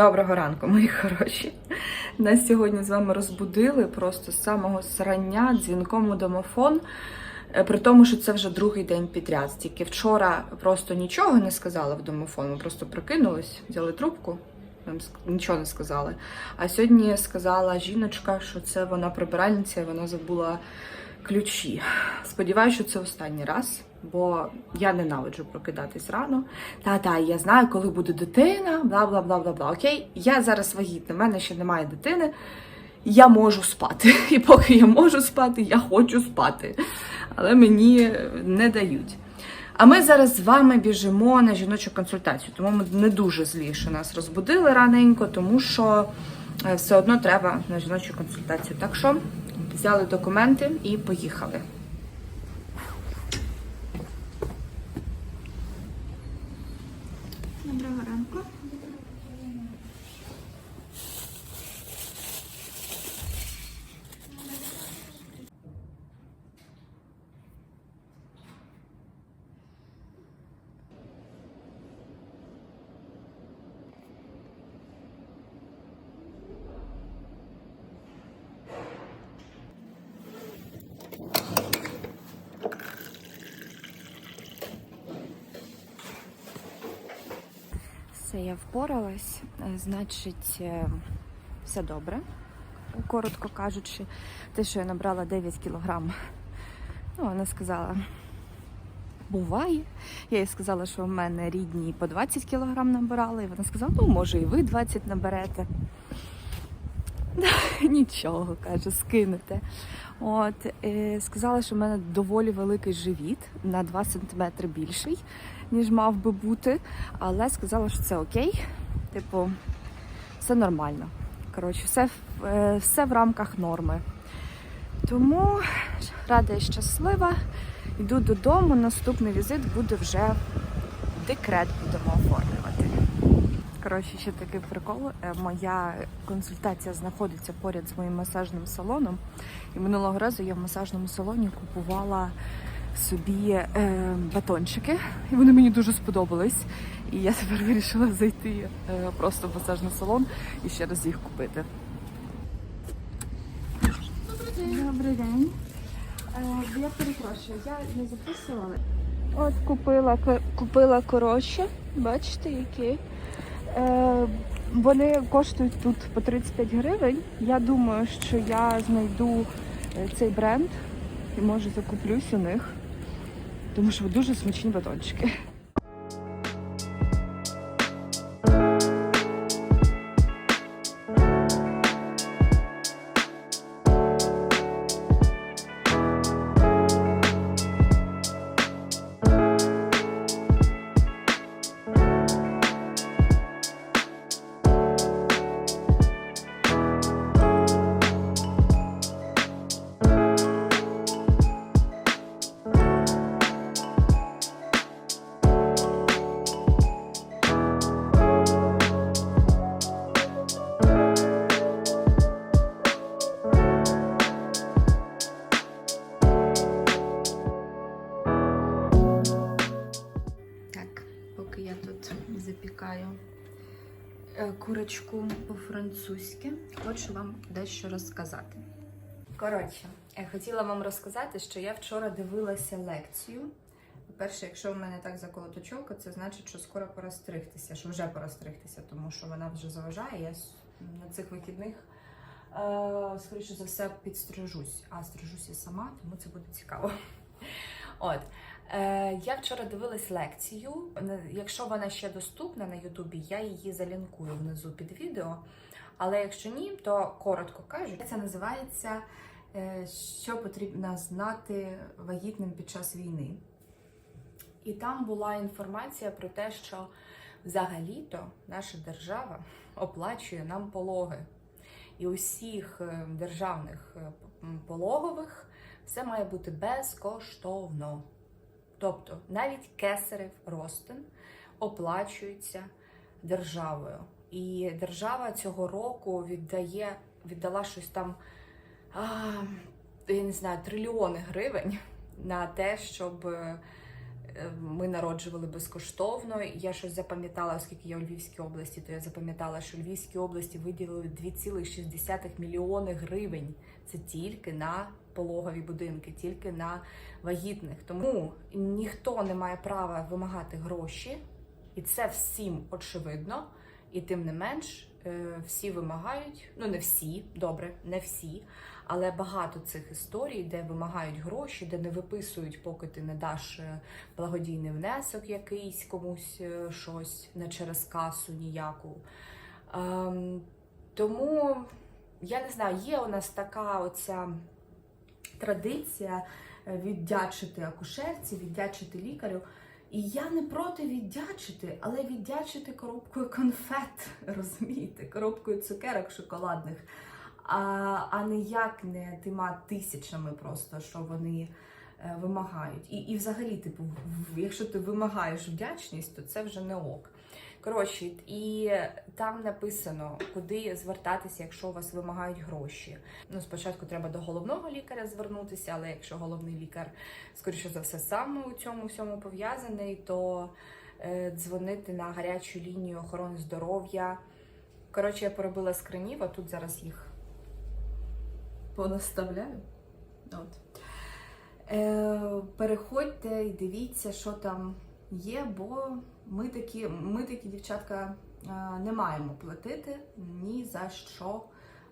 Доброго ранку, мої хороші. Нас сьогодні з вами розбудили просто з самого срання дзвінком у домофон. Е, При тому, що це вже другий день підряд. Тільки вчора просто нічого не сказала в домофон. Ми просто прокинулись, взяли трубку, нам нічого не сказали. А сьогодні сказала жіночка, що це вона прибиральниця, і вона забула ключі. Сподіваюся, що це останній раз, бо я ненавиджу прокидатись рано. Та-та, я знаю, коли буде дитина, бла бла бла бла бла. Окей, я зараз вагітна, в мене ще немає дитини. Я можу спати. І поки я можу спати, я хочу спати. Але мені не дають. А ми зараз з вами біжимо на жіночу консультацію, тому ми не дуже злі, що нас розбудили раненько, тому що е, все одно треба на жіночу консультацію. Так що взяли документи і поїхали. Доброго ранку. Впоралась. Е, Значить, е, все добре. Коротко кажучи, те, що я набрала 9 кілограм. Ну, вона сказала, буває. Я їй сказала, що в мене рідні по 20 кілограм набирали. І вона сказала, ну, може, і ви 20 наберете. Нічого, каже, скинете. От, е, сказала, що в мене доволі великий живіт на 2 см більший, ніж мав би бути. Але сказала, що це окей. Типу, все нормально. Коротше, все, е, все в рамках норми. Тому рада і щаслива. Йду додому. Наступний візит буде вже декрет будемо оформлювати. Коротше, ще такий прикол. Е, Моя консультація знаходиться поряд з моїм масажним салоном. І минулого разу я в масажному салоні купувала собі е, батончики, і вони мені дуже сподобались. І я тепер вирішила зайти е, просто в масажний салон і ще раз їх купити. Добрий день. Е, я перепрошую, я не записувала. От купила, купила коротше, бачите, які. Е, вони коштують тут по 35 гривень. Я думаю, що я знайду е, цей бренд і може закуплюсь у них, тому що дуже смачні батончики. Запікаю е, курочку по-французьки, хочу вам дещо розказати. Коротше, я хотіла вам розказати, що я вчора дивилася лекцію. По-перше, якщо в мене так заколота чолка, це значить, що скоро пора стригтися, що вже пора стригтися, тому що вона вже заважає. Я на цих вихідних, е, скоріше за все, підстрижусь. А стрижусь я сама, тому це буде цікаво. От. Е, я вчора дивилась лекцію. Якщо вона ще доступна на Ютубі, я її залінкую внизу під відео. Але якщо ні, то коротко кажу, це називається е, Що потрібно знати вагітним під час війни. І там була інформація про те, що взагалі-то наша держава оплачує нам пологи. І усіх е, державних пологових все має бути безкоштовно. Тобто навіть кесарев ростин оплачується державою. І держава цього року віддає, віддала щось там, а, я не знаю, трильйони гривень на те, щоб е, ми народжували безкоштовно. Я щось запам'ятала, оскільки я у Львівській області, то я запам'ятала, що Львівській області виділили 2,6 мільйони гривень. Це тільки на пологові будинки, тільки на вагітних. Тому ніхто не має права вимагати гроші, і це всім очевидно. І тим не менш, е, всі вимагають, ну не всі, добре, не всі, але багато цих історій, де вимагають гроші, де не виписують, поки ти не даш е, благодійний внесок якийсь комусь е, щось не через касу ніяку. Ем, тому я не знаю, є у нас така оця традиція е, віддячити акушерці, віддячити лікарю. І я не проти віддячити, але віддячити коробкою конфет, розумієте, коробкою цукерок шоколадних, а, а не як не тима тисячами просто, що вони е, вимагають. І, і взагалі, типу, якщо ти вимагаєш вдячність, то це вже не ок. Коротше, і там написано, куди звертатися, якщо у вас вимагають гроші. Ну, спочатку треба до головного лікаря звернутися, але якщо головний лікар, скоріше за все, сам у цьому всьому пов'язаний, то е, дзвонити на гарячу лінію охорони здоров'я. Коротше, я поробила скринів, а тут зараз їх понаставляю. От. Е, переходьте і дивіться, що там є, бо ми такі, ми такі дівчатка е, не маємо платити ні за що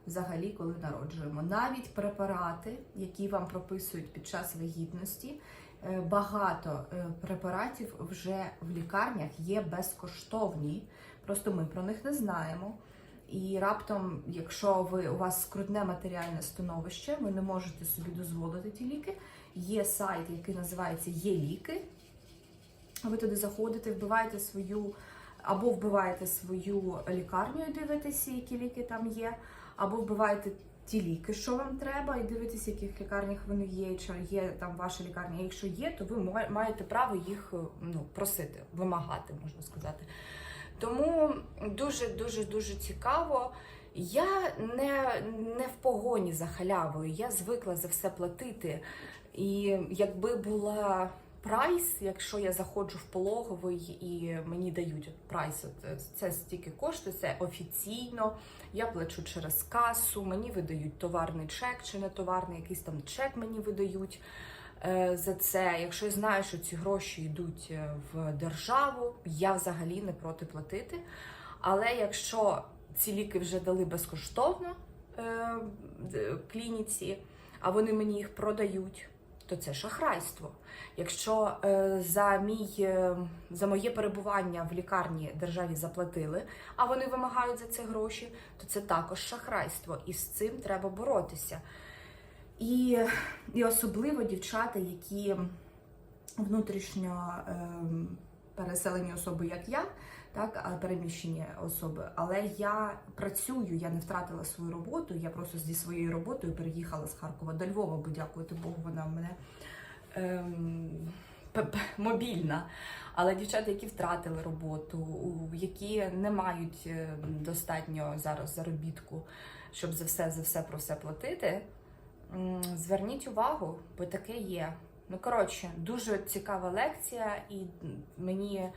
взагалі, коли народжуємо. Навіть препарати, які вам прописують під час вагітності, е, багато е, препаратів вже в лікарнях є безкоштовні. Просто ми про них не знаємо. І раптом, якщо ви у вас скрутне матеріальне становище, ви не можете собі дозволити ті ліки. Є сайт, який називається Є ліки. Ви туди заходите, вбиваєте свою або вбиваєте свою лікарню і дивитеся, які ліки там є, або вбиваєте ті ліки, що вам треба, і дивитеся, яких лікарнях вони є, чи є там ваша лікарня. Якщо є, то ви маєте право їх ну, просити, вимагати, можна сказати. Тому дуже дуже дуже цікаво. Я не, не в погоні за халявою, я звикла за все платити. І якби була прайс, якщо я заходжу в пологовий і мені дають прайс, е, це стільки коштує, це офіційно. Я плачу через касу, мені видають товарний чек чи не товарний, якийсь там чек мені видають е, за це. Якщо я знаю, що ці гроші йдуть е, в державу, я взагалі не проти платити. Але якщо ці ліки вже дали безкоштовно е, клініці, а вони мені їх продають, то це шахрайство. Якщо е, за мій е, за моє перебування в лікарні державі заплатили, а вони вимагають за це гроші, то це також шахрайство, і з цим треба боротися. І, і особливо дівчата, які внутрішньо ем, переселені особи, як я, так, переміщені особи. Але я працюю, я не втратила свою роботу. Я просто зі своєю роботою переїхала з Харкова до Львова, бо дякувати Богу, вона в мене ем, мобільна. Але дівчата, які втратили роботу, які не мають е, достатньо зараз заробітку, щоб за все за все про все платити. Зверніть увагу, бо таке є. Ну, коротше, дуже цікава лекція, і мені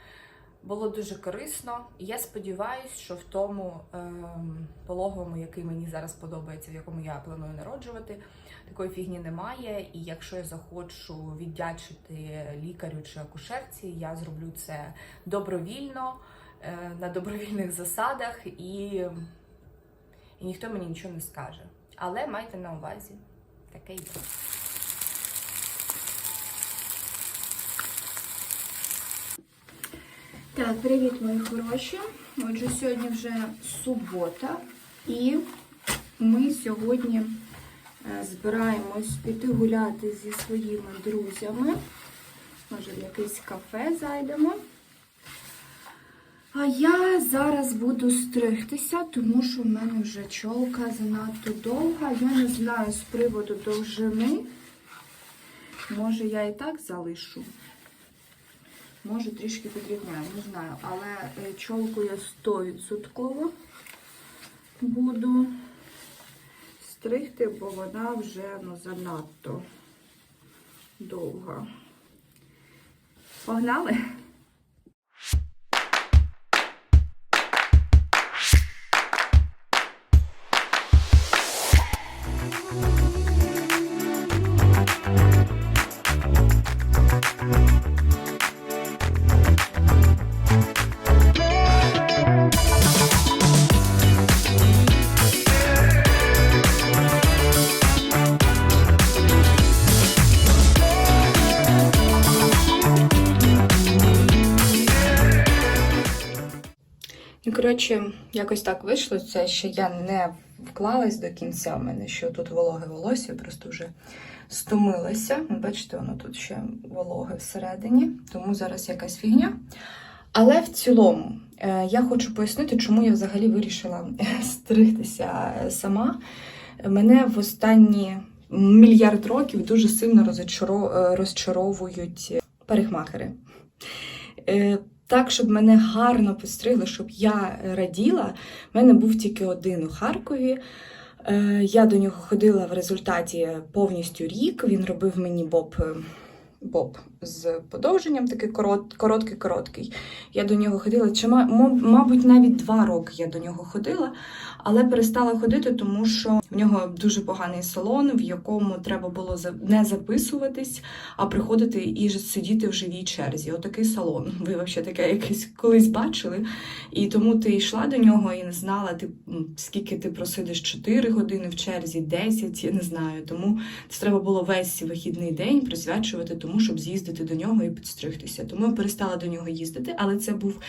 було дуже корисно. І я сподіваюся, що в тому ем, пологовому, який мені зараз подобається, в якому я планую народжувати, такої фігні немає. І якщо я захочу віддячити лікарю чи акушерці, я зроблю це добровільно, е, на добровільних засадах, і, і ніхто мені нічого не скаже. Але майте на увазі, таке є. Так, привіт, мої хороші. Отже, сьогодні вже субота, і ми сьогодні е, збираємось піти гуляти зі своїми друзями. Може, в якесь кафе зайдемо. А я зараз буду стригтися, тому що в мене вже чолка занадто довга. Я не знаю з приводу довжини. Може, я і так залишу. Може, трішки підрівняю, не знаю. Але е, чолку я 100% буду стригти, бо вона вже ну, занадто довга. Погнали! Ну, коротше, якось так вийшло. Це ще я не вклалась до кінця. У мене що тут вологе волосся, просто вже стомилася. Ну, Бачите, воно тут ще вологе всередині, тому зараз якась фігня. Але в цілому е, я хочу пояснити, чому я взагалі вирішила стригтися сама. Мене в останні мільярд років дуже сильно е, розчаровують парикмахери. Е, Так, щоб мене гарно постригли, щоб я раділа, У мене був тільки один у Харкові. Е, Я до нього ходила в результаті повністю рік. Він робив мені боб, е, боб з подовженням, такий корот, короткий, короткий. Я до нього ходила, чи ма- мабуть, навіть два роки я до нього ходила, але перестала ходити, тому що в нього дуже поганий салон, в якому треба було не записуватись, а приходити і сидіти в живій черзі. Отакий салон. Ви взагалі таке якесь колись бачили. І тому ти йшла до нього і не знала, ти, скільки ти просидиш 4 години в черзі, 10, я не знаю. Тому це треба було весь вихідний день присвячувати тому, щоб з'їздити до нього і підстригтися. Тому я перестала до нього їздити, але це був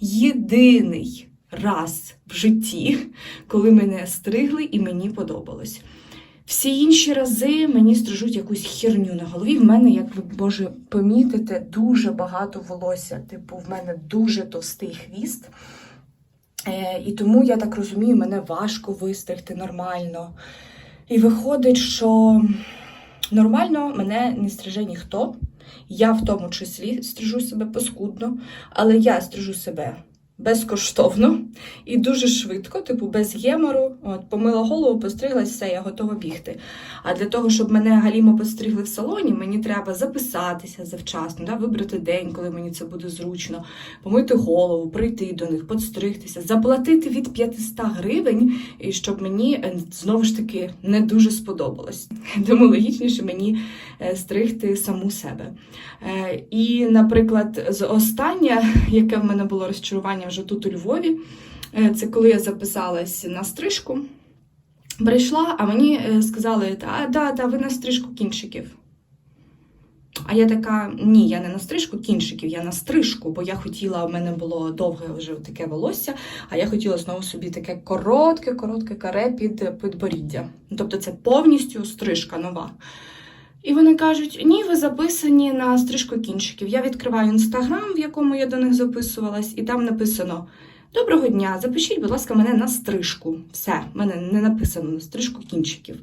єдиний раз в житті, коли мене стригли і мені подобалось. Всі інші рази мені стрижуть якусь херню на голові. В мене, як ви може помітите, дуже багато волосся. Типу, в мене дуже товстий хвіст. Е, і тому я так розумію, мене важко вистригти нормально. І виходить, що нормально мене не стриже ніхто. Я в тому числі стрижу себе паскудно, але я стрижу себе безкоштовно і дуже швидко, типу без гемору. От, помила голову, постриглась, все, я готова бігти. А для того, щоб мене галімо постригли в салоні, мені треба записатися завчасно, да, вибрати день, коли мені це буде зручно, помити голову, прийти до них, подстригтися, заплатити від 500 гривень, і щоб мені е, знову ж таки не дуже сподобалось. Тому логічніше мені е, стригти саму себе. Е, І, наприклад, з останнє, яке в мене було розчарування вже тут у Львові, е, це коли я записалась на стрижку. Прийшла, а мені е, сказали, а, да, да, ви на стрижку кінчиків. А я така: ні, я не на стрижку кінчиків, я на стрижку, бо я хотіла, у мене було довге вже таке волосся, а я хотіла знову собі таке коротке, коротке каре під підборіддя. Тобто це повністю стрижка нова. І вони кажуть: ні, ви записані на стрижку кінчиків. Я відкриваю інстаграм, в якому я до них записувалась, і там написано: Доброго дня, запишіть, будь ласка, мене на стрижку. Все, в мене не написано на стрижку кінчиків.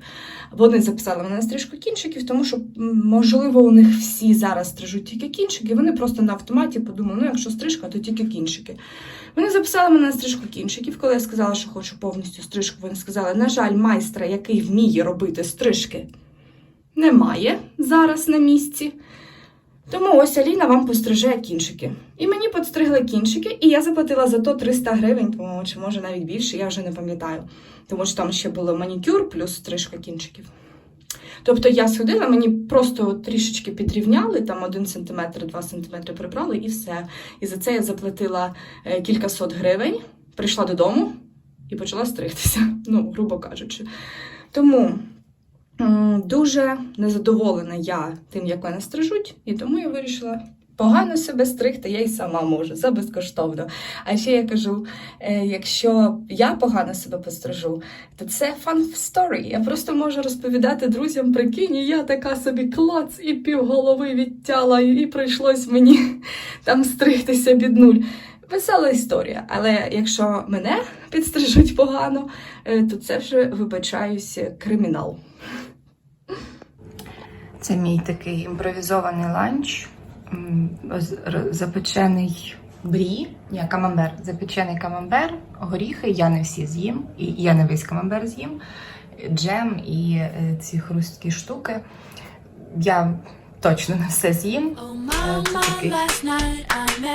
Вони записали мене на стрижку кінчиків, тому що, можливо, у них всі зараз стрижуть тільки кінчики. Вони просто на автоматі подумали, ну якщо стрижка, то тільки кінчики. Вони записали мене на стрижку кінчиків. Коли я сказала, що хочу повністю стрижку, вони сказали, на жаль, майстра, який вміє робити стрижки, немає зараз на місці. Тому ось Аліна вам постриже кінчики. І мені підстригли кінчики, і я заплатила за то 300 гривень, по-моєму, чи може навіть більше, я вже не пам'ятаю. Тому що там ще було манікюр плюс стрижка кінчиків. Тобто я сходила, мені просто трішечки підрівняли, там 1 см, 2 см прибрали і все. І за це я заплатила е, кількасот гривень, прийшла додому і почала стригтися, ну, грубо кажучи. Тому дуже незадоволена я тим, як мене стрижуть, і тому я вирішила. Погано себе стригти, я й сама можу, за безкоштовно. А ще я кажу: е, якщо я погано себе пострижу, то це fun story. Я просто можу розповідати друзям, прикинь, і я така собі клац і півголови відтяла, і прийшлось мені там стригтися під нуль. Весела історія. Але якщо мене підстрижуть погано, е, то це вже вибачаюсь кримінал. Це мій такий імпровізований ланч, запечений брі, ні, камамбер, запечений камамбер, горіхи, я не всі з'їм, і я не весь камамбер з'їм, джем і е, ці хрусткі штуки. Я точно не все з'їм. Oh, Це такий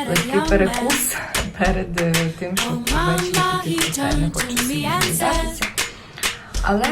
легкий перекус перед е, тим, Oh, ввечері. Не хочу віддатися. Але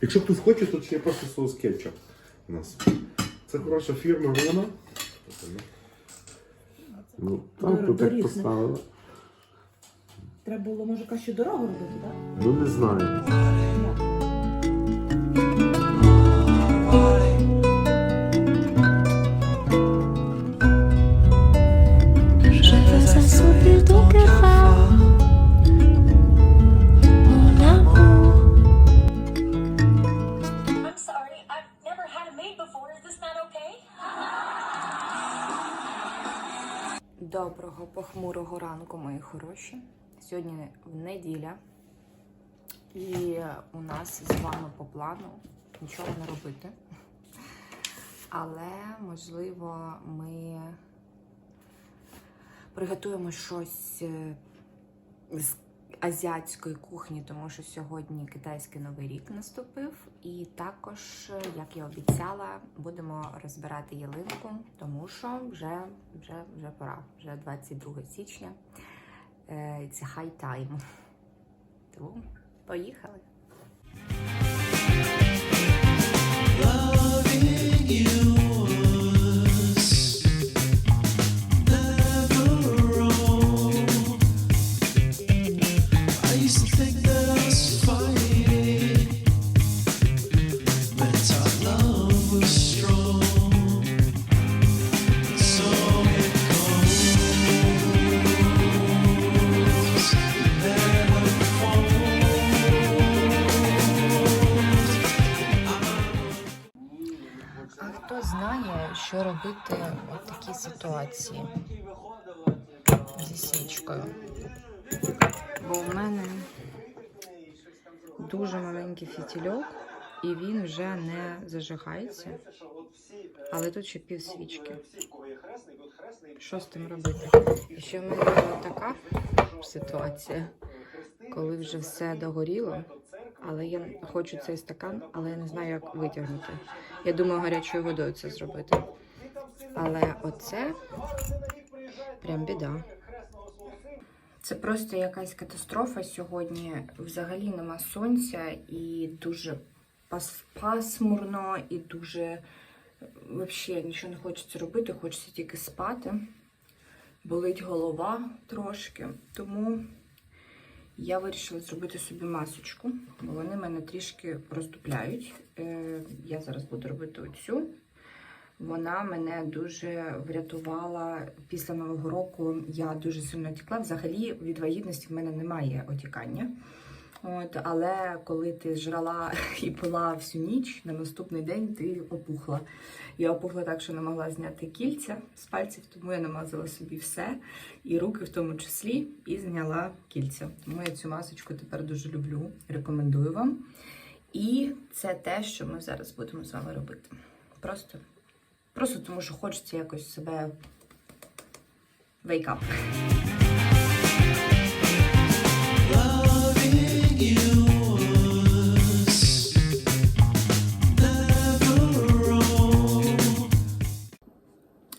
Якщо хтось хоче, то ще є просто соус кетчуп у нас. Це хороша фірма Рона. Ну, там тут так поставили. Треба було, може, краще дорогу робити, так? Ну не знаю. Доброго похмурого ранку, мої хороші. Сьогодні в неділя, і у нас з вами по плану нічого не робити. Але, можливо, ми приготуємо щось е, з азіатської кухні, тому що сьогодні китайський новий рік наступив. І також, як я обіцяла, будемо розбирати ялинку, тому що вже, вже, вже пора, вже 22 січня. Е, Це хай тайм. Тому поїхали. Свічкою? Бо у мене дуже маленький фітільок, і він вже не зажигається. Але тут ще пів свічки. Що з тим робити? І ще в мене така ситуація, коли вже все догоріло. Але я хочу цей стакан, але я не знаю, як витягнути. Я думаю, гарячою водою це зробити. Але оце прям біда. Це просто якась катастрофа сьогодні. Взагалі нема сонця і дуже пас- пасмурно, і дуже взагалі нічого не хочеться робити, хочеться тільки спати. Болить голова трошки. Тому я вирішила зробити собі масочку, бо вони мене трішки роздупляють. Е, я зараз буду робити оцю. Вона мене дуже врятувала після Нового року. Я дуже сильно тікла. Взагалі від вагітності в мене немає отікання. От, але коли ти жрала і пила всю ніч, на наступний день ти опухла. Я опухла так, що не могла зняти кільця з пальців, тому я намазала собі все, і руки в тому числі, і зняла кільця. Тому я цю масочку тепер дуже люблю, рекомендую вам. І це те, що ми зараз будемо з вами робити. Просто, просто тому, що хочеться якось себе wrong.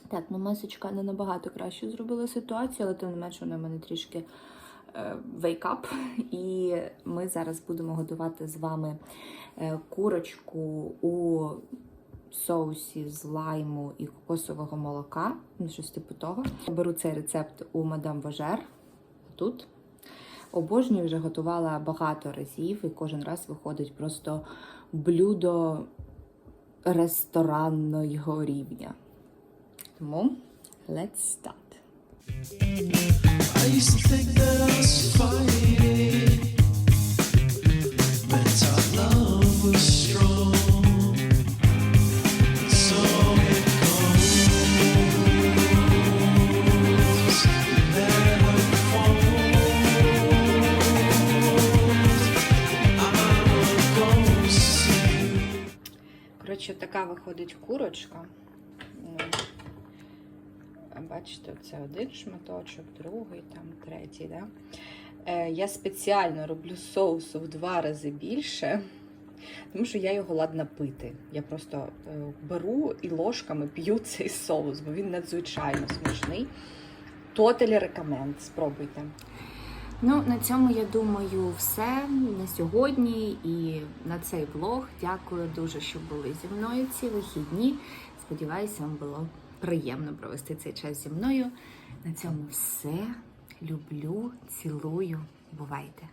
Так, ну масочка не набагато краще зробила ситуацію, але тим не менше вона в мене трішки up. І ми зараз будемо готувати з вами е, курочку у соусі з лайму і кокосового молока. Ну, щось типу того. Беру цей рецепт у мадам Вожер тут. Обожнюю вже готувала багато разів, і кожен раз виходить просто блюдо ресторанного рівня. Тому let's start. I used to think that I was fighting, but our love Коротше, така виходить курочка. Бачите, це один шматочок, другий, там, третій. Да? Е, я спеціально роблю соусу в два рази більше, тому що я його ладна пити. Я просто е, беру і ложками п'ю цей соус, бо він надзвичайно смачний. Totally recommend, спробуйте. Ну, на цьому я думаю, все на сьогодні і на цей влог. Дякую дуже, що були зі мною ці вихідні. Сподіваюся, вам було приємно провести цей час зі мною. На цьому все. Люблю, цілую. Бувайте!